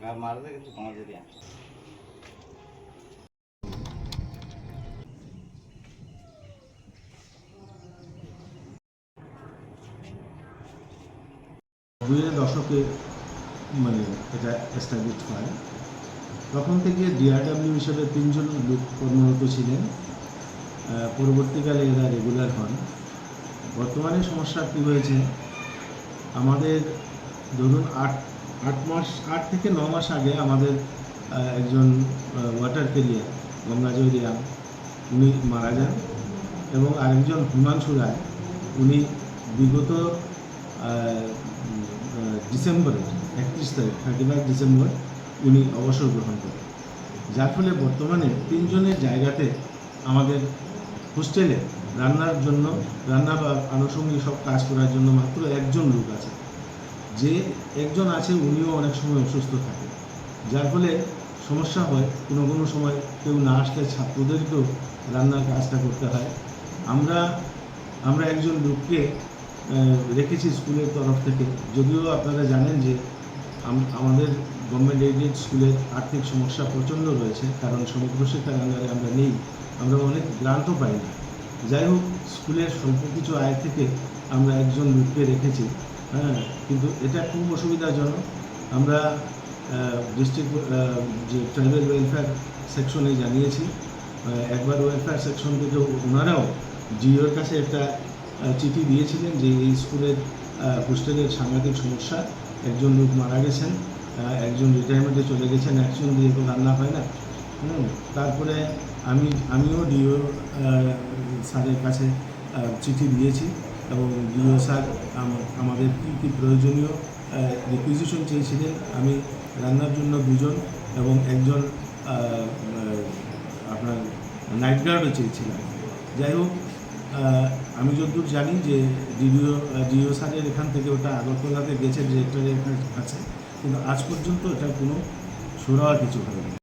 কিন্তু দশকে মানে এটা এস্টাবলিশ হয়। তখন থেকে ডিআরডাব্লিউ হিসেবে তিনজন লোক কর্মরত ছিলেন। পরবর্তীকালে এরা রেগুলার হন। বর্তমানে সমস্যা কী হয়েছে? আমাদের ধরুন আট আট মাস আট থেকে ন মাস আগে আমাদের একজন ওয়াটার ক্যারিয়ার গঙ্গাজয় রিয়াং উনি মারা যান এবং আরেকজন হিমাংশু রায় উনি বিগত আহ, উম, আহ, ডিসেম্বরে একত্রিশ তারিখ থার্টি ফাইভ ডিসেম্বর উনি অবসর গ্রহণ করেন। যার ফলে বর্তমানে তিনজনের জায়গাতে আমাদের হোস্টেলে রান্নার জন্য রান্না বা আনুষঙ্গিক সব কাজ করার জন্য মাত্র একজন লোক আছে। যে একজন আছে উনিও অনেক সময় অসুস্থ থাকে। যার ফলে সমস্যা হয়, কোনো কোনো সময় কেউ না আসলে ছাত্রদেরকেও রান্নার কাজটা করতে হয়। আমরা আমরা একজন লোককে রেখেছি স্কুলের তরফ থেকে। যদিও আপনারা জানেন যে আমাদের গভর্নমেন্ট এইডেড স্কুলের আর্থিক সমস্যা প্রচণ্ড রয়েছে, কারণ সমগ্র শিক্ষার আন্ডারে আমরা নেই, আমরা অনেক গ্রান্টও পাই না। যাই হোক, স্কুলের স্বল্প কিছু আয় থেকে আমরা একজন লোককে রেখেছি। হ্যাঁ কিন্তু এটা খুব অসুবিধাজনক আমরা ডিস্ট্রিক্ট যে ট্রাইবেল ওয়েলফেয়ার সেকশনে জানিয়েছি একবার ওয়েলফেয়ার সেকশন থেকে ওনারাও জিওর কাছে একটা চিঠি দিয়েছিলেন যে এই স্কুলের হোস্টেলের সাংঘাতিক সমস্যা একজন লোক মারা গেছেন একজন রিটায়ারমেন্টে চলে গেছেন একজন দিয়ে তো রান্না হয় না। হুম, তারপরে আমি আমিও ডিও স্যারের কাছে চিঠি দিয়েছি। এবং ডিও স্যার আম- আমাদের কী কী প্রয়োজনীয় রিকুইজিশন চেয়েছিলেন। আমি রান্নার জন্য দুজন এবং একজন আপনার নাইট গার্ডও চেয়েছিলাম। যাই হোক আমি যতদূর জানি যে ডিডিও ডিও স্যারের এখান থেকে ওটা আগরতলাতে গেছে ডিরেক্টরের কাছে কিন্তু আজ পর্যন্ত এটা কোনো সুরাহা কিছু হয়নি।